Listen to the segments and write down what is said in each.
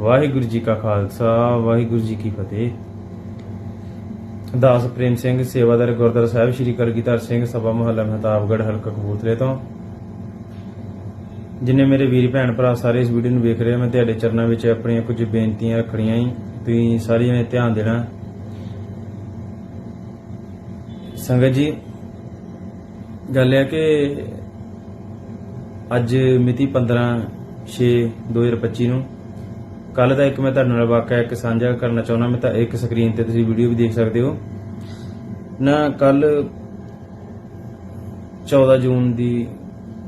ਵਾਹਿਗੁਰੂ ਜੀ ਕਾ ਖਾਲਸਾ, ਵਾਹਿਗੁਰੂ ਜੀ ਕੀ ਫਤਿਹ। ਦਾਸ ਪ੍ਰੇਮ ਸਿੰਘ, ਸੇਵਾਦਾਰ ਗੁਰਦੁਆਰਾ ਸਾਹਿਬ, ਸ੍ਰੀ ਕਲਗੀਧਰ ਸਿੰਘ ਸਭਾ ਮਹੱਲਾ ਮਹਤਾਬਗੜ੍ਹ, ਹਲਕਾ ਕਪੂਰਥਲੇ ਤੋਂ। ਜਿੰਨੇ ਮੇਰੇ ਵੀਰ ਭੈਣ ਭਰਾ ਸਾਰੇ ਇਸ ਵੀਡੀਓ ਨੂੰ ਵੇਖ ਰਹੇ ਆ, ਮੈਂ ਤੁਹਾਡੇ ਚਰਨਾਂ ਵਿੱਚ ਆਪਣੀਆਂ ਕੁਝ ਬੇਨਤੀਆਂ ਰੱਖਣੀਆਂ ਹੀ ਤੁਸੀਂ ਸਾਰਿਆਂ ਨੇ ਧਿਆਨ ਦੇਣਾ। ਸੰਗਤ ਜੀ, ਗੱਲ ਹੈ ਕਿ ਅੱਜ ਮਿਤੀ 15 6 2025 ਨੂੰ ਕੱਲ ਦਾ ਇੱਕ ਮੈਂ ਤੁਹਾਡੇ ਨਾਲ ਵਾਕਿਆ ਇੱਕ ਸਾਂਝਾ ਕਰਨਾ ਚਾਹੁੰਦਾ, ਮੈਂ ਤਾਂ ਇੱਕ ਸਕਰੀਨ ਤੇ ਤੁਸੀਂ ਵੀਡੀਓ ਵੀ ਦੇਖ ਸਕਦੇ ਹੋ। ਨਾ ਕੱਲ 14 ਜੂਨ ਦੀ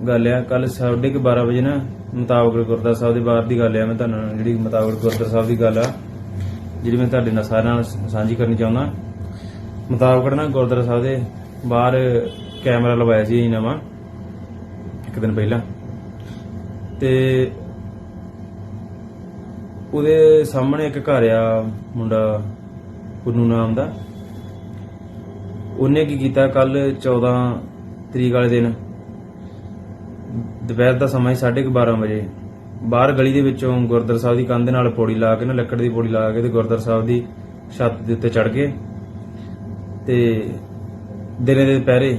ਗੱਲ ਆ ਕੱਲ 12:30 ਵਜੇ ਨਾ ਮੁਤਾਬਕ ਗੁਰਦੁਆਰਾ ਸਾਹਿਬ ਦੇ ਬਾਹਰ ਦੀ ਗੱਲ ਆ, ਮੈਂ ਤੁਹਾਨੂੰ ਜਿਹੜੀ ਮੁਤਾਬਕ ਗੁਰਦੁਆਰਾ ਸਾਹਿਬ ਦੀ ਗੱਲ ਆ, ਜਿਹੜੀ ਮੈਂ ਤੁਹਾਡੇ ਨਾਲ ਸਾਰਿਆਂ ਨਾਲ ਸਾਂਝੀ ਕਰਨੀ ਚਾਹੁੰਦਾ। ਮੁਤਾਬਕ ਨਾ ਗੁਰਦੁਆਰਾ ਸਾਹਿਬ ਦੇ ਬਾਹਰ ਕੈਮਰਾ ਲਵਾਇਆ ਸੀ ਨਵਾਂ, ਇੱਕ ਦਿਨ ਪਹਿਲਾਂ। ਤੇ ਉਹਦੇ ਸਾਹਮਣੇ ਇੱਕ ਘਰ ਆ, ਮੁੰਡਾ ਪੁੰਨੂ ਨਾਮ ਦਾ। ਉਹਨੇ ਕੀ ਕੀਤਾ ਕੱਲ 14 ਤਰੀਕ ਵਾਲੇ ਦਿਨ, ਦੁਪਹਿਰ ਦਾ ਸਮਾਂ ਸੀ 12:30 ਵਜੇ, ਬਾਹਰ ਗਲੀ ਦੇ ਵਿੱਚੋਂ ਗੁਰਦੁਆਰਾ ਸਾਹਿਬ ਦੀ ਕੰਧ ਨਾਲ ਪੌੜੀ ਲਾ ਕੇ ਨਾ, ਲੱਕੜ ਦੀ ਪੌੜੀ ਲਾ ਕੇ ਤੇ ਗੁਰਦੁਆਰਾ ਸਾਹਿਬ ਦੀ ਛੱਤ ਦੇ ਉੱਤੇ ਚੜ ਗਏ ਤੇ ਦਿਨੇ ਦੇ ਦੁਪਹਿਰੇ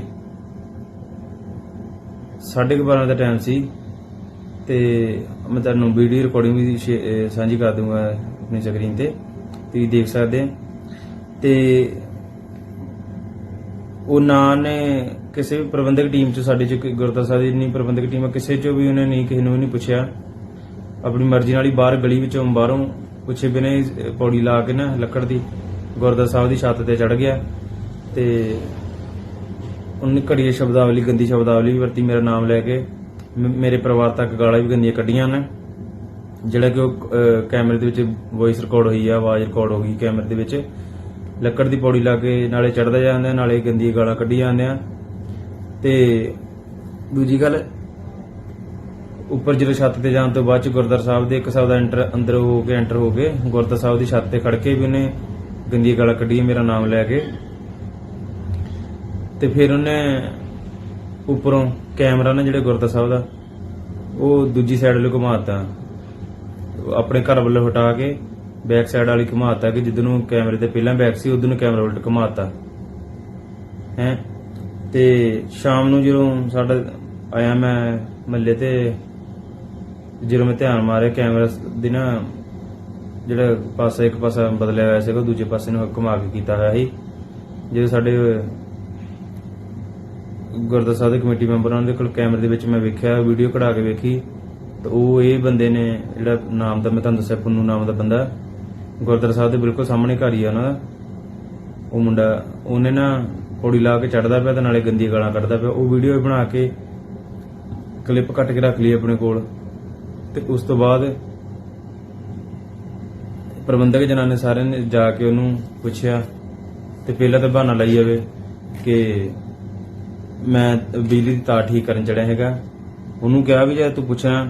12:30 ਦਾ ਟਾਈਮ ਸੀ। ਤੇ ਮੈਂ ਤੁਹਾਨੂੰ ਵੀਡੀਓ ਰਿਕਾਰਡਿੰਗ ਵੀ ਸ਼ੇ- ਅਹ ਸਾਂਝੀ ਕਰ ਦੂੰਗਾ ਆਪਣੀ ਸਕਰੀਨ ਤੇ। ਤੁਸੀਂ ਦੇਖ ਸਕਦੇ ਹੋ। ਤੇ ਉਹ ਨਾਂ ਨੇ ਕਿਸੇ ਵੀ ਪ੍ਰਬੰਧਕ ਟੀਮ ਚ ਸਾਡੇ ਚ ਕੋਈ ਗੁਰਦੁਆਰਾ ਸਾਹਿਬ ਦੀ ਨਹੀਂ ਪ੍ਰਬੰਧਕ ਟੀਮ ਆ, ਕਿਸੇ ਚੋਂ ਵੀ ਉਹਨੇ ਨਹੀਂ ਕਿਸੇ ਨੂੰ ਵੀ ਨਹੀਂ ਪੁੱਛਿਆ। ਆਪਣੀ ਮਰਜ਼ੀ ਨਾਲ ਹੀ ਬਾਹਰ ਗਲੀ ਵਿੱਚੋਂ ਬਾਹਰੋਂ ਪੁੱਛੇ ਬਿਨਾਂ ਹੀ ਪੌੜੀ ਲਾ ਕੇ ਨਾ ਲੱਕੜ ਦੀ ਗੁਰਦੁਆਰਾ ਸਾਹਿਬ ਦੀ ਛੱਤ ਤੇ ਚੜ ਗਿਆ। ਤੇ ਉਹਨੇ ਘੜੀਏ ਸ਼ਬਦਾਵਲੀ ਗੰਦੀ ਸ਼ਬਦਾਵਲੀ ਵੀ ਵਰਤੀ ਮੇਰਾ ਨਾਮ ਲੈ ਕੇ। ਮੇਰੇ ਪਰਿਵਾਰ ਤੱਕ ਗਾਲਾਂ ਵੀ ਗੰਦੀਆਂ ਕੱਢੀਆਂ ਨੇ। ਜਿਹੜਾ ਕਿ ਉਹ ਕੈਮਰੇ ਦੇ ਵਿੱਚ ਵੌਇਸ ਰਿਕਾਰਡ ਹੋਈ ਆ, ਆਵਾਜ਼ ਰਿਕਾਰਡ ਹੋ ਗਈ ਕੈਮਰੇ ਦੇ ਵਿੱਚ। ਲੱਕੜ ਦੀ ਪੌੜੀ ਲਾ ਕੇ ਨਾਲੇ ਚੜਦਾ ਜਾਂਦਾ, ਨਾਲੇ ਗੰਦੀਆਂ ਗਾਲਾਂ ਕੱਢੀ ਜਾਂਦੇ ਆ। ਤੇ ਦੂਜੀ ਗੱਲ, ਉੱਪਰ ਜਦੋਂ ਛੱਤ ਤੇ ਜਾਣ ਤੋਂ ਬਾਅਦ ਚ ਗੁਰਦੁਆਰਾ ਸਾਹਿਬ ਦੇ ਇੱਕ ਸਾਹਿਬ ਦਾ ਐਂਟਰ ਅੰਦਰ ਹੋ ਕੇ ਐਂਟਰ ਹੋ ਕੇ ਗੁਰਦੁਆਰਾ ਸਾਹਿਬ ਦੀ ਛੱਤ ਤੇ ਖੜ ਕੇ ਵੀ ਉਹਨੇ ਗੰਦੀਆਂ ਗਾਲਾਂ ਕੱਢੀਆਂ, ਮੇਰਾ ਨਾਮ ਲੈ ਕੇ। ਤੇ ਫਿਰ ਉਹਨੇ ਉੱਪਰੋਂ ਕੈਮਰਾ ਨਾ ਜਿਹੜੇ ਗੁਰਦੁਆਰਾ ਸਾਹਿਬ ਦਾ, ਉਹ ਦੂਜੀ ਸਾਈਡ ਵੱਲ ਘੁਮਾਤਾ। ਆਪਣੇ ਘਰ ਵੱਲੋਂ ਹਟਾ ਕੇ ਬੈਕ ਸਾਈਡ ਵਾਲੀ ਘੁਮਾਤਾ ਕਿ ਜਿੱਦ ਨੂੰ ਕੈਮਰੇ ਤੇ ਪਹਿਲਾਂ ਬੈਕ ਸੀ ਉਦੋਂ ਨੂੰ ਕੈਮਰਾ ਉਲਟ ਘੁਮਾਤਾ। ਹੈ? ਤੇ ਸ਼ਾਮ ਨੂੰ ਜਦੋਂ ਸਾਡਾ ਆਇਆ ਮੈਂ ਮੱਲੇ ਤੇ, ਜਦੋਂ ਮੈਂ ਧਿਆਨ ਮਾਰਿਆ ਕੈਮਰਾ ਦੀ ਨਾ, ਜਿਹੜਾ ਪਾਸਾ ਇੱਕ ਪਾਸਾ ਬਦਲਿਆ ਹੋਇਆ ਸੀਗਾ ਦੂਜੇ ਪਾਸੇ ਨੂੰ ਘੁਮਾ ਕੇ ਕੀਤਾ ਹੋਇਆ ਸੀ। ਜਦੋਂ ਸਾਡੇ ਗੁਰਦੁਆਰਾ ਸਾਹਿਬ ਦੇ ਕਮੇਟੀ ਮੈਂਬਰ ਉਹਨਾਂ ਦੇ ਕੋਲ ਕੈਮਰੇ ਦੇ ਵਿੱਚ ਮੈਂ ਵੇਖਿਆ ਵੀਡੀਓ ਕਢਾ ਕੇ ਵੇਖੀ। ਤਾਂ ਉਹ ਇਹ ਬੰਦੇ ਨੇ ਜਿਹੜਾ ਨਾਮ ਦਾ ਮੈਂ ਤੁਹਾਨੂੰ ਦੱਸਿਆ, ਪੁੰਨੂ ਨਾਮ ਦਾ ਬੰਦਾ, ਗੁਰਦੁਆਰਾ ਸਾਹਿਬ ਦੇ ਬਿਲਕੁਲ ਸਾਹਮਣੇ ਘਰ ਹੀ ਆ ਉਹਨਾਂ ਦਾ। ਉਹ ਮੁੰਡਾ, ਉਹਨੇ ਨਾ ਪੌੜੀ ਲਾ ਕੇ ਚੜਦਾ ਪਿਆ ਤੇ ਨਾਲੇ ਗੰਦੀਆਂ ਗਾਲਾਂ ਕੱਢਦਾ ਪਿਆ। ਉਹ ਵੀਡੀਓ ਬਣਾ ਕੇ ਕਲਿੱਪ ਕੱਟ ਕੇ ਰੱਖ ਲਈ ਆਪਣੇ ਕੋਲ। ਤੇ ਉਸ ਤੋਂ ਬਾਅਦ ਪ੍ਰਬੰਧਕ ਜਨਾਨੇ ਸਾਰਿਆਂ ਨੇ ਜਾ ਕੇ ਉਹਨੂੰ ਪੁੱਛਿਆ, ਤੇ ਪਹਿਲਾਂ ਤਾਂ ਬਹਾਨਾ ਲਾਈ ਜਾਵੇ ਕਿ ਮੈਂ ਬਿਜਲੀ ਦੀ ਤਾਰ ਠੀਕ ਕਰਨ ਚੜਿਆ ਹੈਗਾ। ਉਹਨੂੰ ਕਿਹਾ ਵੀ ਜੇ ਤੂੰ ਪੁੱਛਣਾ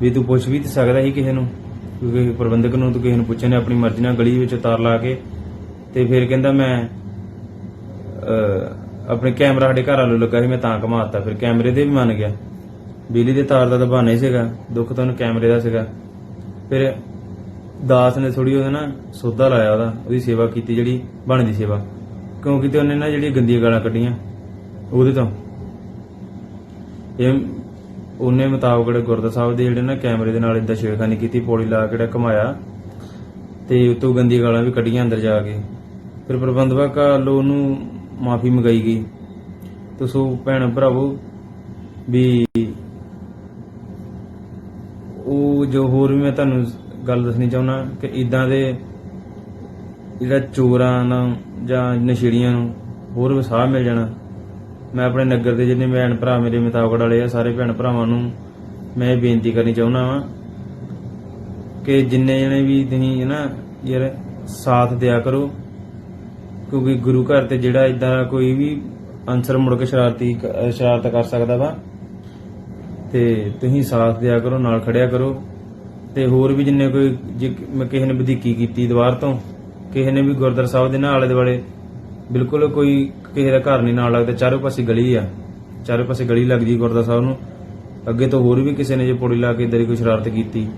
ਵੀ ਤੂੰ ਪੁੱਛ ਵੀ ਤਾਂ ਸਕਦਾ ਸੀ ਕਿਸੇ ਨੂੰ ਕਿਉਂਕਿ ਪ੍ਰਬੰਧਕ ਨੂੰ ਤੂੰ ਕਿਸੇ ਨੂੰ ਪੁੱਛਿਆ ਨੇ ਆਪਣੀ ਮਰਜ਼ੀ ਨਾਲ ਗਲੀ ਵਿੱਚ ਤਾਰ ਲਾ ਕੇ। ਤੇ ਫਿਰ ਕਹਿੰਦਾ ਮੈਂ ਆਪਣੇ ਕੈਮਰਾ ਸਾਡੇ ਘਰ ਵਾਲੂ ਲੱਗਾ ਸੀ, ਮੈਂ ਤਾਂ ਘਮਾਤਾ ਫਿਰ ਕੈਮਰੇ ਦੇ ਵੀ ਮੰਨ ਗਿਆ। ਬਿਜਲੀ ਦੇ ਤਾਰ ਦਾ ਤਾਂ ਬਹਾਨਾ ਹੀ ਸੀਗਾ, ਦੁੱਖ ਤਾਂ ਉਹਨੂੰ ਕੈਮਰੇ ਦਾ ਸੀਗਾ। ਫਿਰ ਦਾਸ ਨੇ ਥੋੜੀ ਉਹਦਾ ਨਾ ਸੌਦਾ ਲਾਇਆ ਉਹਦਾ, ਉਹਦੀ ਸੇਵਾ ਕੀਤੀ ਜਿਹੜੀ, ਬਣਦੀ ਸੇਵਾ। ਕਿਉਂਕਿ ਤੇ ਉਹਨੇ ਨਾ ਜਿਹੜੀਆਂ ਗੰਦੀਆਂ ਗਾਲਾਂ ਕੱਢੀਆਂ। ਉਹਦੇ ਤੋਂ। ਇਹ ਉਹਨੇ ਮੁਤਾਬਕ ਜਿਹੜੇ ਗੁਰਦਾ ਸਾਹਿਬ ਦੇ ਜਿਹੜੇ ਨਾ ਕੈਮਰੇ ਦੇ ਨਾਲ ਇਦਾਂ ਛੇੜਖਾਨੀ ਕੀਤੀ, ਪੌੜੀ ਲਾ ਕੇ ਜਿਹੜਾ ਘਮਾਇਆ, ਤੇ ਉਤੋਂ ਗੰਦੀਆਂ ਗਾਲਾਂ ਵੀ ਕੱਢੀਆਂ ਅੰਦਰ ਜਾ ਕੇ। ਫਿਰ ਪ੍ਰਬੰਧਕ ਵੱਲੋਂ ਉਹਨੂੰ ਮਾਫੀ ਮੰਗਾਈ ਗਈ। ਤੇ ਸੋ ਭੈਣ ਭਰਾਵੋ ਵੀ ਉਹ ਜੋ ਹੋਰ ਵੀ ਮੈਂ ਤੁਹਾਨੂੰ ਗੱਲ ਦੱਸਣੀ ਚਾਹੁੰਦਾ ਕਿ ਇਦਾਂ ਦੇ ਜਿਹੜਾ ਚੋਰਾਂ ਨਾਲ ਜਾਂ ਨਸ਼ੇੜੀਆਂ ਨੂੰ ਹੋਰ ਵਸਾਹ ਮਿਲ ਜਾਣਾ। ਮੈਂ ਆਪਣੇ ਨਗਰ ਦੇ ਜਿੰਨੇ ਭੈਣ ਭਰਾ ਮੇਰੇ ਮੁਤਾਬਕ ਵਾਲੇ ਆ, ਸਾਰੇ ਭੈਣ ਭਰਾਵਾਂ ਨੂੰ ਮੈਂ ਇਹ ਬੇਨਤੀ ਕਰਨੀ ਚਾਹੁੰਦਾ ਵਾਂ ਕਿ ਜਿੰਨੇ ਜਣੇ ਵੀ ਤੁਸੀਂ ਨਾ ਯਾਰ ਸਾਥ ਦਿਆ ਕਰੋ, ਕਿਉਂਕਿ ਗੁਰੂ ਘਰ ਤੇ ਜਿਹੜਾ ਇਦਾਂ ਕੋਈ ਵੀ ਅਨਸਰ ਮੁੜ ਕੇ ਸ਼ਰਾਰਤੀ ਸ਼ਰਾਰਤ ਕਰ ਸਕਦਾ ਵਾ, ਤੇ ਤੁਸੀਂ ਸਾਥ ਦਿਆ ਕਰੋ, ਨਾਲ ਖੜਿਆ ਕਰੋ, ਤੇ ਹੋਰ ਵੀ ਜਿੰਨੇ ਕੋਈ, ਜੇ ਕ- ਕਿਸੇ ਨੇ ਵਧੀਕੀ ਕੀਤੀ ਦੀਵਾਰ ਤੋਂ, ਕਿਸੇ ਨੇ ਵੀ ਗੁਰਦੁਆਰਾ ਸਾਹਿਬ ਦੇ ਨਾਲ ਆਲੇ ਦੁਆਲੇ ਬਿਲਕੁਲ ਕੋਈ ਕਿਸੇ ਦਾ ਘਰ ਨਹੀਂ ਨਾਲ ਲੱਗਦਾ, ਚਾਰੇ ਪਾਸੇ ਗਲੀ ਆ। ਚਾਰੇ ਪਾਸੇ ਗਲੀ ਲੱਗਦੀ ਗੁਰਦੁਆਰਾ ਸਾਹਿਬ ਨੂੰ। ਅੱਗੇ ਤੋਂ ਹੋਰ ਵੀ ਕਿਸੇ ਨੇ ਜੇ ਪੌੜੀ ਲਾ ਕੇ ਇਦਾਂ ਦੀ ਕੋਈ ਸ਼ਰਾਰਤ ਕੀਤੀ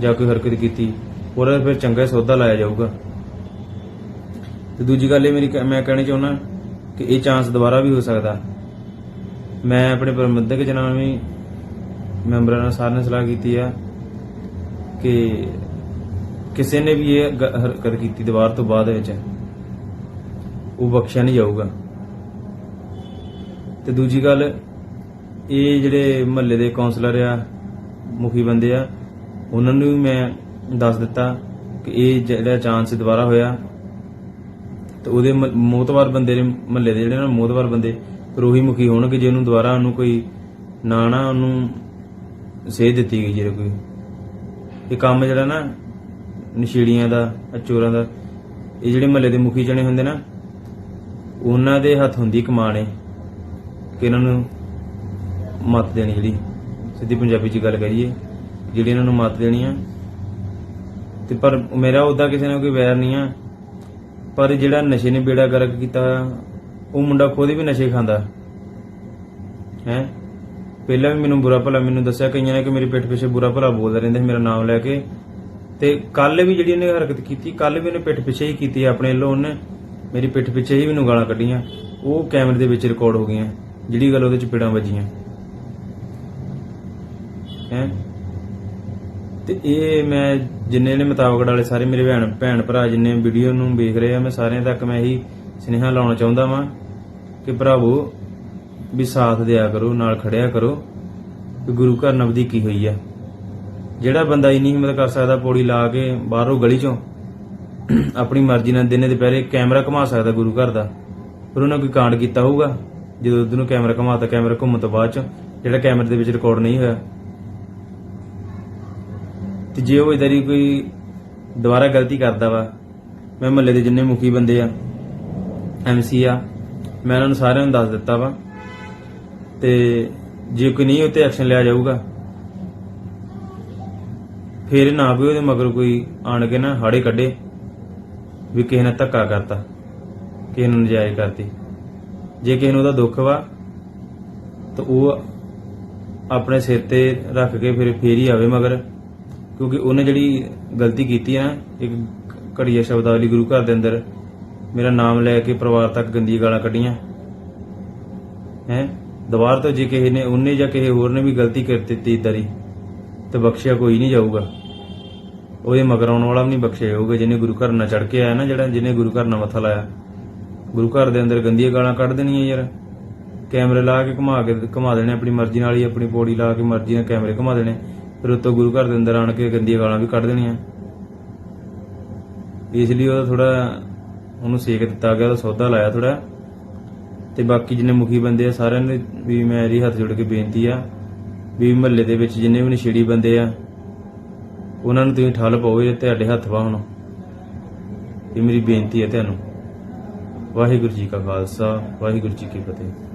ਜਾਂ ਕੋਈ ਹਰਕਤ ਕੀਤੀ, ਉਹਦਾ ਫਿਰ ਚੰਗਾ ਸੌਦਾ ਲਾਇਆ ਜਾਊਗਾ। ਤੇ ਦੂਜੀ ਗੱਲ ਇਹ ਮੇਰੀ ਕ- ਮੈਂ ਕਹਿਣੀ ਚਾਹੁੰਦਾ ਕਿ ਇਹ ਚਾਂਸ ਦੁਬਾਰਾ ਵੀ ਹੋ ਸਕਦਾ। ਮੈਂ ਆਪਣੇ ਪ੍ਰਬੰਧਕ ਜਨਾਂ ਵੀ, ਮੈਂਬਰਾਂ ਨਾਲ ਸਾਰਿਆਂ ਨੇ ਸਲਾਹ ਕੀਤੀ ਆ ਕਿ ਕਿਸੇ ਨੇ ਵੀ ਇਹ ਗ- ਹਰਕਤ ਕੀਤੀ ਦੀਵਾਰ ਤੋਂ ਬਾਅਦ ਵਿੱਚ। ਉਹ ਬਖਸ਼ਿਆ ਨਹੀਂ ਜਾਊਗਾ। ਤੇ ਦੂਜੀ ਗੱਲ, ਇਹ ਜਿਹੜੇ ਮਹੱਲੇ ਦੇ ਕਾਉਂਸਲਰ ਆ, ਮੁਖੀ ਬੰਦੇ ਆ, ਉਹਨਾਂ ਨੂੰ ਵੀ ਮੈਂ ਦੱਸ ਦਿੱਤਾ ਕਿ ਇਹ ਜਿਹੜਾ ਚਾਂਸ ਦੁਬਾਰਾ ਹੋਇਆ, ਤੇ ਉਹਦੇ ਮੋਤਵਾਰ ਬੰਦੇ ਨੇ, ਮਹੱਲੇ ਦੇ ਜਿਹੜੇ ਨਾ ਮੋਤਵਾਰ ਬੰਦੇ, ਫਿਰ ਮੁਖੀ ਹੋਣਗੇ ਜੇ ਉਹਨੂੰ ਦੁਬਾਰਾ ਉਹਨੂੰ ਕੋਈ ਨਾ ਨਾ ਉਹਨੂੰ ਸੇਧ ਦਿੱਤੀ ਗਈ ਜਿਹੜੇ ਕੋਈ। ਇਹ ਕੰਮ ਜਿਹੜਾ ਨਾ, ਨਸ਼ੀੜੀਆਂ ਦਾ ਚੋਰਾਂ ਦਾ, ਇਹ ਜਿਹੜੇ ਮਹੱਲੇ ਦੇ ਮੁਖੀ ਜਣੇ ਹੁੰਦੇ ਨਾ ਉਹਨਾਂ ਦੇ ਹੱਥ ਹੁੰਦੀ ਕਮਾਨ ਏ ਕਿ ਇਹਨਾਂ ਨੂੰ ਮੱਤ ਦੇਣੀ ਜਿਹੜੀ, ਸਿੱਧੀ ਪੰਜਾਬੀ ਚ ਗੱਲ ਕਰੀਏ, ਜਿਹੜੀ ਇਹਨਾਂ ਨੂੰ ਮੱਤ ਦੇਣੀ ਆ। ਤੇ ਪਰ ਮੇਰਾ ਉਹਦਾ ਕਿਸੇ ਨਾਲ ਕੋਈ ਵੈਰ ਨਹੀਂ ਆ। ਪਰ ਜਿਹੜਾ ਨਸ਼ੇ ਨੇ ਬੇੜਾ ਗਰਕ ਕੀਤਾ ਉਹ ਮੁੰਡਾ ਖੁਦ ਵੀ ਨਸ਼ੇ ਖਾਂਦਾ। ਹੈ? ਪਹਿਲਾਂ ਵੀ ਮੈਨੂੰ ਬੁਰਾ ਭਲਾ ਮੈਨੂੰ ਦੱਸਿਆ, ਕਈਆਂ ਨੇ ਕਿ ਮੇਰੀ ਪਿੱਠ ਪਿੱਛੇ ਬੁਰਾ ਭਲਾ ਬੋਲਦੇ ਰਹਿੰਦੇ ਸੀ ਮੇਰਾ ਨਾਮ ਲੈ ਕੇ। ਤੇ ਕੱਲ ਵੀ ਜਿਹੜੀ ਉਹਨੇ ਹਰਕਤ ਕੀਤੀ ਕੱਲ ਵੀ ਉਹਨੇ ਪਿੱਠ ਪਿੱਛੇ ਹੀ ਕੀਤੀ ਆਪਣੇ ਵੱਲੋਂ ਉਹਨੇ। ਮੇਰੀ ਪਿੱਠ ਪਿੱਛੇ ਹੀ ਮੈਨੂੰ ਗਾਲਾਂ ਕੱਢੀਆਂ। ਉਹ ਕੈਮਰੇ ਦੇ ਵਿੱਚ ਰਿਕਾਰਡ ਹੋ ਗਈਆਂ। ਜਿਹੜੀ ਗੱਲ ਉਹਦੇ ਚ ਪਿੜਾਂ ਵੱਜੀਆਂ। ਹੈ? ਤੇ ਇਹ ਮੈਂ ਜਿੰਨੇ ਨੇ ਮੁਤਾਬਕੜ ਵਾਲੇ ਸਾਰੇ ਮੇਰੇ ਭੈਣ ਭੈਣ ਭਰਾ ਜਿੰਨੇ ਵੀਡੀਓ ਨੂੰ ਵੇਖ ਰਹੇ ਆ, ਮੈਂ ਸਾਰਿਆਂ ਤੱਕ ਮੈਂ ਇਹੀ ਸੁਨੇਹਾ ਲਾਉਣਾ ਚਾਹੁੰਦਾ ਵਾਂ ਕਿ ਭਰਾਵੋ, ਵੀ ਸਾਥ ਦਿਆ ਕਰੋ, ਨਾਲ ਖੜਿਆ ਕਰੋ ਕਿ ਗੁਰੂ ਘਰ ਨਵਦੀਕੀ ਹੋਈ ਆ। ਜਿਹੜਾ ਬੰਦਾ ਇੰਨੀ ਹਿੰਮਤ ਕਰ ਸਕਦਾ, ਪੌੜੀ ਲਾ ਕੇ ਬਾਹਰੋਂ ਗਲੀ ਚੋਂ ਆਪਣੀ ਮਰਜ਼ੀ ਨਾਲ ਦਿਨੇ ਦੁਪਹਿਰੇ ਕੈਮਰਾ ਘੁਮਾ ਸਕਦਾ ਗੁਰੂ ਘਰ ਦਾ, ਪਰ ਉਹਨਾਂ ਕੋਈ ਕਾਂਡ ਕੀਤਾ ਹੋਊਗਾ? ਜਦੋਂ ਉਧਰ ਨੂੰ ਕੈਮਰਾ ਘੁਮਾਤਾ ਕੈਮਰਾ ਘੁੰਮਣ ਤੋਂ ਬਾਅਦ ਚ ਜਿਹੜਾ ਕੈਮਰੇ ਦੇ ਵਿੱਚ ਰਿਕਾਰਡ ਨਹੀਂ ਹੋਇਆ। ਤੇ ਜੇ ਉਹ ਇਦਾਂ ਕੋਈ ਦੁਬਾਰਾ ਗਲਤੀ ਕਰਦਾ ਵਾ, ਮੈਂ ਮਹੱਲੇ ਦੇ ਜਿੰਨੇ ਮੁਖੀ ਬੰਦੇ ਆ ਐਮਸੀ ਆ, ਮੈਂ ਉਹਨਾਂ ਨੂੰ ਸਾਰਿਆਂ ਨੂੰ ਦੱਸ ਦਿੱਤਾ ਵਾ। ਤੇ ਜੇ ਕੋਈ ਨਹੀਂ, ਉੱਤੇ ਐਕਸ਼ਨ ਲਿਆ ਜਾਊਗਾ। ਫਿਰ ਨਾ ਵੀ ਉਹਦੇ ਮਗਰ ਕੋਈ ਆਣ ਕੇ ਨਾ ਹਾੜੇ ਕੱਢੇ। ਵੀ ਕਿਸੇ ਨੇ ਧੱਕਾ ਕਰਤਾ, ਕਿਸੇ ਨੂੰ ਨਜਾਇਜ਼ ਕਰਤੀ। ਜੇ ਕਿਸੇ ਨੂੰ ਉਹਦਾ ਦੁੱਖ ਵਾ, ਤਾਂ ਉਹ ਆਪਣੇ ਸਿਰ ਤੇ ਰੱਖ ਕੇ ਫਿਰ ਫੇਰ ਹੀ ਆਵੇ ਮਗਰ। ਕਿਉਂਕਿ ਉਹਨੇ ਜਿਹੜੀ ਗਲਤੀ ਕੀਤੀ ਆ ਨਾ, ਇੱਕ ਘੜੀਆ ਸ਼ਬਦਾਵਲੀ ਗੁਰੂ ਘਰ ਦੇ ਅੰਦਰ, ਮੇਰਾ ਨਾਮ ਲੈ ਕੇ ਪਰਿਵਾਰ ਤੱਕ ਗੰਦੀਆਂ ਗਾਲਾਂ ਕੱਢੀਆਂ। ਹੈ? ਦੁਬਾਰ ਤੋਂ ਜੇ ਕਿਸੇ ਨੇ, ਉਹਨੇ ਜਾਂ ਕਿਸੇ ਹੋਰ ਨੇ ਵੀ ਗਲਤੀ ਕਰ ਦਿੱਤੀ ਇਦਾਂ ਦੀ, ਤੇ ਬਖਸ਼ਿਆ ਕੋਈ ਨਹੀਂ ਜਾਊਗਾ। ਉਹਦੇ ਮਗਰ ਆਉਣ ਵਾਲਾ ਵੀ ਨਹੀਂ ਬਖਸ਼ੇ ਜਾਊਗਾ। ਜਿਹਨੇ ਗੁਰੂ ਘਰ ਨਾਲ ਚੜ ਕੇ ਆਇਆ ਨਾ ਜਿਹੜਾ, ਜਿਹਨੇ ਗੁਰੂ ਘਰ ਨਾਲ ਮੱਥਾ ਲਾਇਆ। ਗੁਰੂ ਘਰ ਦੇ ਅੰਦਰ ਗੰਦੀਆਂ ਗਾਲਾਂ ਕੱਢ ਦੇਣੀਆਂ ਯਾਰ। ਕੈਮਰੇ ਲਾ ਕੇ ਘੁਮਾ ਕੇ ਘੁਮਾ ਦੇਣੇ, ਆਪਣੀ ਮਰਜ਼ੀ ਨਾਲ ਹੀ ਆਪਣੀ ਪੌੜੀ ਲਾ ਕੇ ਮਰਜ਼ੀ ਨਾਲ ਕੈਮਰੇ ਘੁਮਾ ਦੇਣੇ। ਫਿਰ ਉੱਤੋਂ ਗੁਰੂ ਘਰ ਦੇ ਅੰਦਰ ਆਣ ਕੇ ਗੰਦੀਆਂ ਗਾਲਾਂ ਵੀ ਕੱਢ ਦੇਣੀਆਂ। ਇਸ ਲਈ ਉਹਦਾ ਥੋੜਾ ਉਹਨੂੰ ਸੇਕ ਦਿੱਤਾ ਗਿਆ, ਉਹਦਾ ਸੌਦਾ ਲਾਇਆ ਥੋੜਾ ਤੇ ਬਾਕੀ ਜਿੰਨੇ ਮੁਖੀ ਬੰਦੇ ਆ, ਸਾਰਿਆਂ ਨੂੰ ਵੀ ਮੈਂ ਇਹਦੀ ਹੱਥ ਜੋੜ ਕੇ ਬੇਨਤੀ ਆ ਵੀ ਮਹੱਲੇ ਦੇ ਵਿੱਚ ਜਿੰਨੇ ਵੀ ਨਸ਼ੇੜੀ ਬੰਦੇ ਆ ਉਹਨਾਂ ਨੂੰ ਤੁਸੀਂ ਠੱਲ ਪਾਓ ਇਹ ਤੁਹਾਡੇ ਹੱਥ ਵਾ ਇਹ ਮੇਰੀ ਬੇਨਤੀ ਹੈ ਤੁਹਾਨੂੰ। ਵਾਹਿਗੁਰੂ ਜੀ ਕਾ ਖਾਲਸਾ, ਵਾਹਿਗੁਰੂ ਜੀ ਕੀ ਫਤਿਹ।